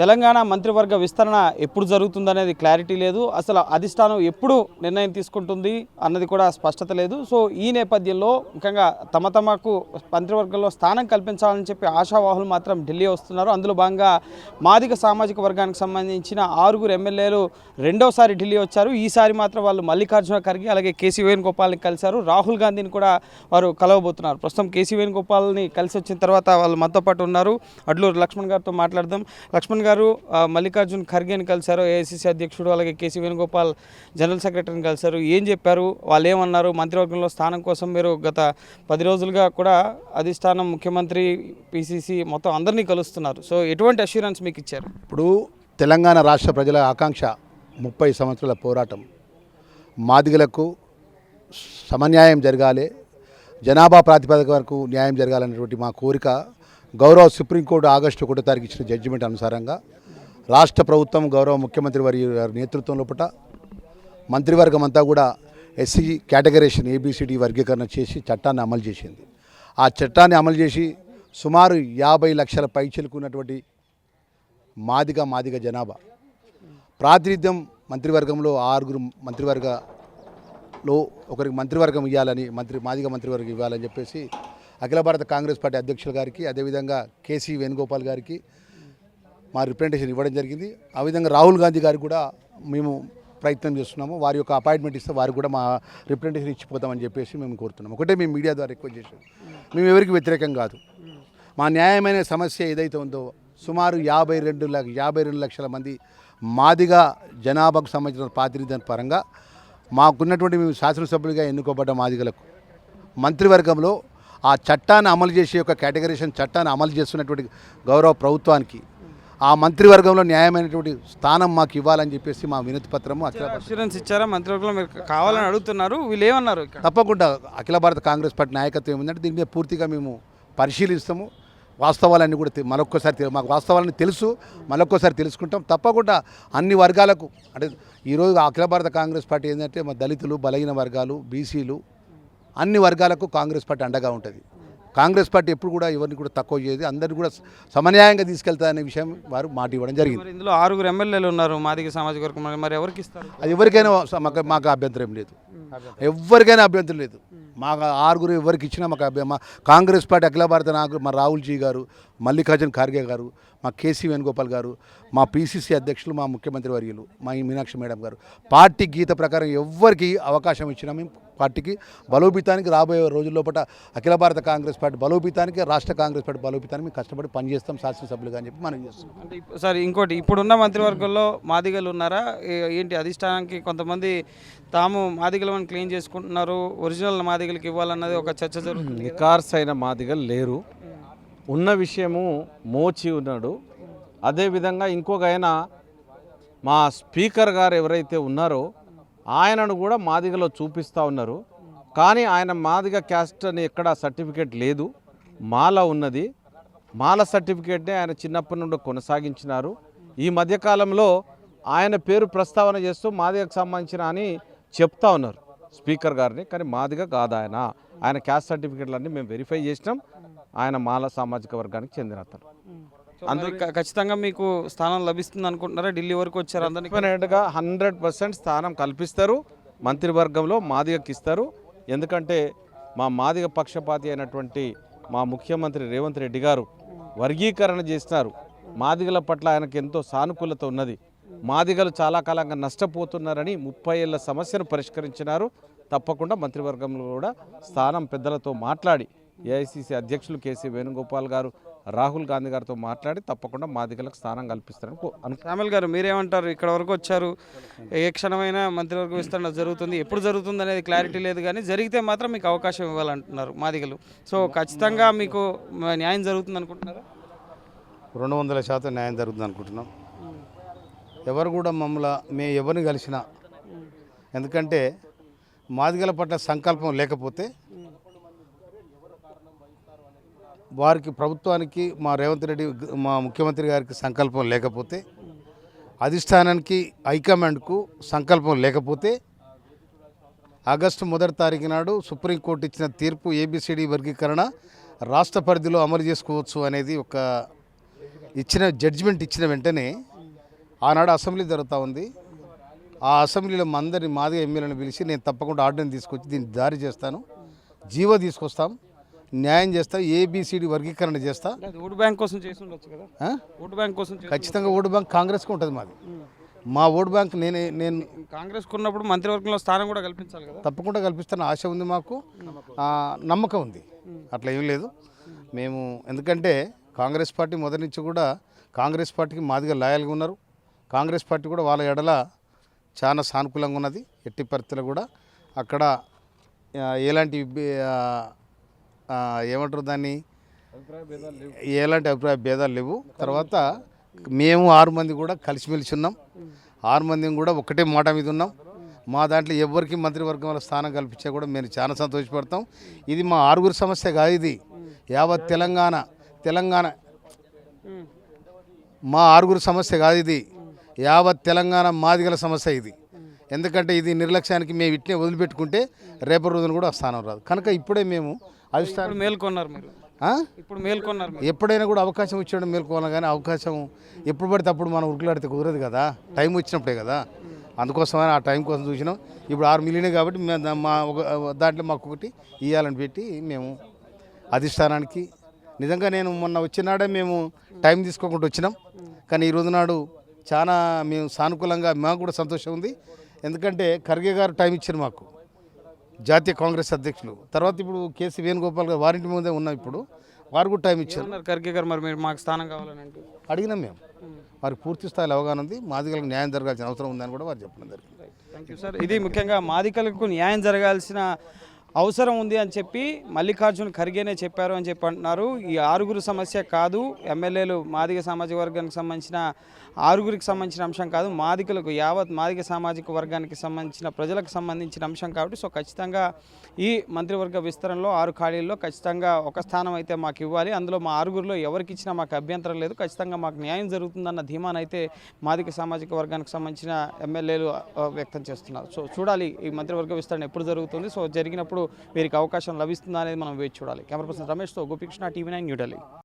తెలంగాణ మంత్రివర్గ విస్తరణ ఎప్పుడు జరుగుతుందనేది క్లారిటీ లేదు. అసలు అధిష్టానం ఎప్పుడు నిర్ణయం తీసుకుంటుంది అన్నది కూడా స్పష్టత లేదు. సో ఈ నేపథ్యంలో ముఖ్యంగా తమ తమకు మంత్రివర్గంలో స్థానం కల్పించాలని చెప్పి ఆశావాహులు మాత్రం ఢిల్లీ వస్తున్నారు. అందులో భాగంగా మాదిగ సామాజిక వర్గానికి సంబంధించిన ఆరుగురు ఎమ్మెల్యేలు రెండోసారి ఢిల్లీ వచ్చారు. ఈసారి మాత్రం వాళ్ళు మల్లికార్జున ఖర్గే అలాగే కేసీ వేణుగోపాల్ని కలిశారు. రాహుల్ గాంధీని కూడా వారు కలవబోతున్నారు. ప్రస్తుతం కేసీ వేణుగోపాల్ని కలిసి వచ్చిన తర్వాత వాళ్ళు మనతో పాటు ఉన్నారు. అడ్లూరు లక్ష్మణ్ గారితో మాట్లాడదాం. లక్ష్మణ్ గారు మల్లికార్జున్ ఖర్గేని కలిశారు ఏఐసిసి అధ్యక్షుడు అలాగే కేసీ వేణుగోపాల్ జనరల్ సెక్రటరీని కలిశారు. ఏం చెప్పారు? వాళ్ళు ఏమన్నారు? మంత్రివర్గంలో స్థానం కోసం మీరు గత పది రోజులుగా కూడా అధిష్టానం ముఖ్యమంత్రి పిసిసి మొత్తం అందరినీ కలుస్తున్నారు. సో ఎటువంటి అష్యూరెన్స్ మీకు ఇచ్చారు? ఇప్పుడు తెలంగాణ రాష్ట్ర ప్రజల ఆకాంక్ష ముప్పై సంవత్సరాల పోరాటం. మాదిగలకు సమన్యాయం జరగాలి. జనాభా ప్రాతిపదిక వరకు న్యాయం జరగాలనేటువంటి మా కోరిక. గౌరవ సుప్రీంకోర్టు ఆగస్టు ఒకటో తారీఖు ఇచ్చిన జడ్జిమెంట్ అనుసారంగా రాష్ట్ర ప్రభుత్వం గౌరవ ముఖ్యమంత్రి వారి నేతృత్వంలో నేతృత్వం లోపల మంత్రివర్గం అంతా కూడా ఎస్సీ కేటగరేషన్ ఏబిసిడి వర్గీకరణ చేసి చట్టాన్ని అమలు చేసింది. ఆ చట్టాన్ని అమలు చేసి సుమారు యాభై లక్షల పైచిలుకున్నటువంటి మాదిగ మాదిగ జనాభా. ప్రాతినిధ్యం మంత్రివర్గంలో ఆరుగురు మంత్రివర్గలో ఒకరికి మంత్రివర్గం ఇవ్వాలని మంత్రి మాదిగ మంత్రివర్గం ఇవ్వాలని చెప్పేసి అఖిల భారత కాంగ్రెస్ పార్టీ అధ్యక్షుల గారికి అదేవిధంగా కేసీ వేణుగోపాల్ గారికి మా రిప్రజెంటేషన్ ఇవ్వడం జరిగింది. ఆ విధంగా రాహుల్ గాంధీ గారికి కూడా మేము ప్రయత్నం చేస్తున్నాము. వారి యొక్క అపాయింట్మెంట్ ఇస్తే వారికి కూడా మా రిప్రజెంటేషన్ ఇచ్చిపోతామని చెప్పేసి మేము కోరుతున్నాం ఒకటే మేము మీడియా ద్వారా రిక్వెస్ట్ చేసాం మేము ఎవరికి వ్యతిరేకం కాదు. మా న్యాయమైన సమస్య ఏదైతే ఉందో సుమారు యాభై రెండు లక్ష యాభై రెండు లక్షల మంది మాదిగా జనాభాకు సంబంధించిన ప్రాతినిధ్యం పరంగా మాకున్నటువంటి మేము శాసనసభ్యులుగా ఎన్నుకోబడ్డ మాదిగలకు మంత్రివర్గంలో ఆ చట్టాన్ని అమలు చేసే యొక్క కేటగరేషన్ చట్టాన్ని అమలు చేస్తున్నటువంటి గౌరవ ప్రభుత్వానికి ఆ మంత్రివర్గంలో న్యాయమైనటువంటి స్థానం మాకు ఇవ్వాలని చెప్పేసి మా వినతి పత్రము అఖిల అష్యూరెన్స్ ఇచ్చారా? మంత్రివర్గంలో మీరు కావాలని అడుగుతున్నారు. వీళ్ళు ఏమన్నారు తప్పకుండా అఖిల భారత కాంగ్రెస్ పార్టీ నాయకత్వం ఏముందంటే దీని మీద పూర్తిగా మేము పరిశీలిస్తాము. వాస్తవాలన్నీ కూడా మరొక్కసారి మాకు వాస్తవాలన్నీ తెలుసు. మరొక్కసారి తెలుసుకుంటాం. తప్పకుండా అన్ని వర్గాలకు అంటే ఈరోజు అఖిల భారత కాంగ్రెస్ పార్టీ ఏంటంటే మా దళితులు బలహీన వర్గాలు బీసీలు అన్ని వర్గాలకు కాంగ్రెస్ పార్టీ అండగా ఉంటుంది. కాంగ్రెస్ పార్టీ ఎప్పుడు కూడా ఎవరిని కూడా తక్కువ చేయదు. అందరిని కూడా సమన్యాయంగా తీసుకెళ్తారనే విషయం వారు మాట ఇవ్వడం జరిగింది. ఇందులో ఆరుగురు ఎమ్మెల్యేలు ఉన్నారు మాదిగ సామాజిక వర్గం మరి- ఎవరికి ఇస్తారు? అది ఎవరికైనా మాకు మాకు అభ్యంతరం లేదు. ఎవరికైనా అభ్యంతరం లేదు. మాకు ఆరుగురు ఎవరికి ఇచ్చినా మాకు అభ్య మా కాంగ్రెస్ పార్టీ అఖిల భారత నాయకులు మా రాహుల్జీ గారు మల్లికార్జున్ ఖార్గే గారు మా కేసీ వేణుగోపాల్ గారు మా పీసీసీ అధ్యక్షులు మా ముఖ్యమంత్రి వర్యులు మా ఈ మీనాక్షి మేడం గారు. పార్టీ గీత ప్రకారం ఎవరికి అవకాశం ఇచ్చినా మేము పార్టీకి బలోపేతానికి రాబోయే రోజుల్లోపట అఖిల భారత కాంగ్రెస్ పార్టీ బలోపేతానికి రాష్ట్ర కాంగ్రెస్ పార్టీ బలోపేతానికి మేము కష్టపడి పనిచేస్తాం శాసనసభ్యులుగా అని చెప్పి మనం చేస్తాం అంటే ఇప్పు- సార్ ఇంకోటి ఇప్పుడున్న మంత్రివర్గంలో మాదిగలు ఉన్నారా? ఏంటి అధిష్టానానికి కొంతమంది తాము మాదిగలను క్లెయిమ్ చేసుకుంటున్నారు ఒరిజినల్ మాదిగలకి ఇవ్వాలన్నది ఒక చర్చ జరుగుతుంది నికార్స్ అయిన మాదిగలు లేరు. ఉన్న విషయము మోచి ఉన్నాడు. అదేవిధంగా ఇంకొక ఆయన మా స్పీకర్ గారు ఎవరైతే ఉన్నారో ఆయనను కూడా మాదిగలో చూపిస్తూ ఉన్నారు. కానీ ఆయన మాదిగ క్యాస్ట్ అని ఎక్కడ సర్టిఫికేట్ లేదు. మాల ఉన్నది. మాల సర్టిఫికేట్ని ఆయన చిన్నప్పటి నుండి కొనసాగించినారు. ఈ మధ్యకాలంలో ఆయన పేరు ప్రస్తావన చేస్తూ మాదిగకు సంబంధించిన అని చెప్తా ఉన్నారు స్పీకర్ గారిని. కానీ మాదిగ కాదు ఆయన. ఆయన క్యాస్ట్ సర్టిఫికేట్లన్నీ మేము వెరిఫై చేసినాం. ఆయన మాల సామాజిక వర్గానికి చెందిన అతను. అందులో ఖచ్చితంగా మీకు స్థానం లభిస్తుంది అనుకుంటున్నారా? ఢిల్లీ వరకు వచ్చారు? డెఫినెట్గా హండ్రెడ్ పర్సెంట్ స్థానం కల్పిస్తారు. మంత్రివర్గంలో మాదిగకి ఇస్తారు ఎందుకంటే మా మాదిగ పక్షపాతి అయినటువంటి మా ముఖ్యమంత్రి రేవంత్ రెడ్డి గారు వర్గీకరణ చేసినారు. మాదిగల పట్ల ఆయనకు ఎంతో సానుకూలత ఉన్నది. మాదిగలు చాలా కాలంగా నష్టపోతున్నారని ముప్పై ఏళ్ళ సమస్యను పరిష్కరించినారు. తప్పకుండా మంత్రివర్గంలో కూడా స్థానం పెద్దలతో మాట్లాడి ఏఐసిసి అధ్యక్షులు కేసీ వేణుగోపాల్ గారు రాహుల్ గాంధీ గారితో మాట్లాడి తప్పకుండా మాదిగలకు స్థానం కల్పిస్తారని శ్యామల్ గారు మీరేమంటారు? ఇక్కడ వరకు వచ్చారు. ఏ క్షణమైన మంత్రివర్గ విస్తరణ జరుగుతుంది. ఎప్పుడు జరుగుతుంది అనేది క్లారిటీ లేదు కానీ జరిగితే మాత్రం మీకు అవకాశం ఇవ్వాలంటున్నారు మాదిగలు. సో ఖచ్చితంగా మీకు న్యాయం జరుగుతుంది అనుకుంటున్నారా? రెండు వందల శాతం న్యాయం జరుగుతుంది అనుకుంటున్నాం. ఎవరు కూడా మమ్మల్ని మేము ఎవరిని కలిసినా ఎందుకంటే మాదిగల పట్ల సంకల్పం లేకపోతే వారికి ప్రభుత్వానికి మా రేవంత్ రెడ్డి మా ముఖ్యమంత్రి గారికి సంకల్పం లేకపోతే అధిష్టానానికి హైకమాండ్కు సంకల్పం లేకపోతే ఆగస్టు మొదటి తారీఖు నాడు సుప్రీంకోర్టు ఇచ్చిన తీర్పు ఏబిసిడి వర్గీకరణ రాష్ట్ర పరిధిలో అమలు చేసుకోవచ్చు అనేది ఒక ఇచ్చిన జడ్జిమెంట్ ఇచ్చిన వెంటనే ఆనాడు అసెంబ్లీ జరుగుతూ ఉంది. ఆ అసెంబ్లీలో మా అందరిని మాదిగ ఎమ్మెల్యేలను పిలిచి నేను తప్పకుండా ఆర్డర్ని తీసుకొచ్చి దీన్ని దారి చేస్తాను. జీవో తీసుకొస్తాం. న్యాయం చేస్తాం ఏబిసిడి వర్గీకరణ చేస్తా. ఓటు బ్యాంక్ కోసం చేసి కదా? ఓటు బ్యాంక్ కోసం ఖచ్చితంగా ఓటు బ్యాంక్ కాంగ్రెస్కి ఉంటుంది మాది. మా ఓటు బ్యాంక్ నేనే నేను కాంగ్రెస్ ఉన్నప్పుడు మంత్రివర్గంలో స్థానం కూడా కల్పించాలి కదా? తప్పకుండా కల్పిస్తాను. ఆశ ఉంది మాకు. నమ్మకం. ఉంది. అట్లా ఏం లేదు. మేము ఎందుకంటే కాంగ్రెస్ పార్టీ మొదటి నుంచి కూడా కాంగ్రెస్ పార్టీకి మాదిగా లాయల్గా ఉన్నారు. కాంగ్రెస్ పార్టీ కూడా వాళ్ళ ఎడల చాలా సానుకూలంగా ఉన్నది. ఎట్టి పరిస్థితుల్లో కూడా అక్కడ ఎలాంటి ఏమంటారు దాన్ని? ఎలాంటి అభిప్రాయ భేదాలు లేవు. తర్వాత మేము ఆరు మంది కూడా కలిసిమెలిసి ఉన్నాం. ఆరు మంది కూడా ఒకటే మాట మీద ఉన్నాం. మా దాంట్లో ఎవరికి మంత్రివర్గంలో స్థానం కల్పించా కూడా మేము చాలా సంతోషపడతాం. ఇది మా ఆరుగురు సమస్య కాదు ఇది. యావత్ తెలంగాణ తెలంగాణ మా ఆరుగురు సమస్య కాదు ఇది. యావత్ తెలంగాణ మాదిగల సమస్య ఇది. ఎందుకంటే ఇది నిర్లక్ష్యానికి మేము ఇట్నే వదిలిపెట్టుకుంటే రేపటి రోజున కూడా స్థానం రాదు. కనుక ఇప్పుడే మేము అధిష్టానం మేల్కొన్నారు మీరు? ఇప్పుడు మేల్కొన్నారు ఎప్పుడైనా కూడా అవకాశం వచ్చాడు మేల్కోవాలి కానీ అవకాశం ఎప్పుడు పడితే అప్పుడు మనం ఉరుకులాడితే కుదరదు కదా. టైం వచ్చినప్పుడే కదా. అందుకోసమని ఆ టైం కోసం చూసినాం. ఇప్పుడు ఆరు మిలియనే కాబట్టి మా ఒక దాంట్లో మాకు ఒకటి ఇవ్వాలని పెట్టి మేము అధిష్టానానికి నిజంగా నేను మొన్న వచ్చినాడే మేము టైం తీసుకోకుండా వచ్చినాం. కానీ ఈ రోజు నాడు చాలా మేము సానుకూలంగా మాకు కూడా సంతోషం ఉంది. ఎందుకంటే ఖర్గే గారు టైం ఇచ్చారు మాకు జాతీయ కాంగ్రెస్ అధ్యక్షులు. తర్వాత ఇప్పుడు కేసీ వేణుగోపాల్ గారు వారింటి ముందే ఉన్నాం ఇప్పుడు వారు కూడా టైం ఇచ్చారు. ఖర్గే గారు మరి మీరు మాకు స్థానం కావాలని అడిగినాం మేము. వారికి పూర్తి స్థాయిలో అవగాహన ఉంది. మాదిగలకు న్యాయం జరగాల్సిన అవసరం ఉందని కూడా వారు చెప్పడం జరిగింది. థ్యాంక్ యూ సార్ ఇది ముఖ్యంగా మాదికలకు న్యాయం జరగాల్సిన అవసరం ఉంది అని చెప్పి మల్లికార్జున్ ఖర్గేనే చెప్పారు అని చెప్పి అంటున్నారు. ఈ ఆరుగురు సమస్య కాదు. ఎమ్మెల్యేలు మాదిగ సామాజిక వర్గానికి సంబంధించిన ఆరుగురికి సంబంధించిన అంశం కాదు. మాదికలకు యావత్ మాదిగ సామాజిక వర్గానికి సంబంధించిన ప్రజలకు సంబంధించిన అంశం కాబట్టి సో ఖచ్చితంగా ఈ మంత్రివర్గ విస్తరణలో ఆరు ఖాళీల్లో ఖచ్చితంగా ఒక స్థానం అయితే మాకు ఇవ్వాలి. అందులో మా ఆరుగురిలో ఎవరికి ఇచ్చినా మాకు అభ్యంతరం లేదు. ఖచ్చితంగా మాకు న్యాయం జరుగుతుందన్న ధీమానైతే మాదిక సామాజిక వర్గానికి సంబంధించిన ఎమ్మెల్యేలు వ్యక్తం చేస్తున్నారు. సో చూడాలి ఈ మంత్రివర్గ విస్తరణ ఎప్పుడు జరుగుతుంది. సో జరిగినప్పుడు వీరికి అవకాశం లభిస్తుందా అనేది మనం వేచి చూడాలి. కెమెరా పర్సన్ రమేష్తో గోపికృష్ణ టీవీ నైన్ న్యూఢిల్లీ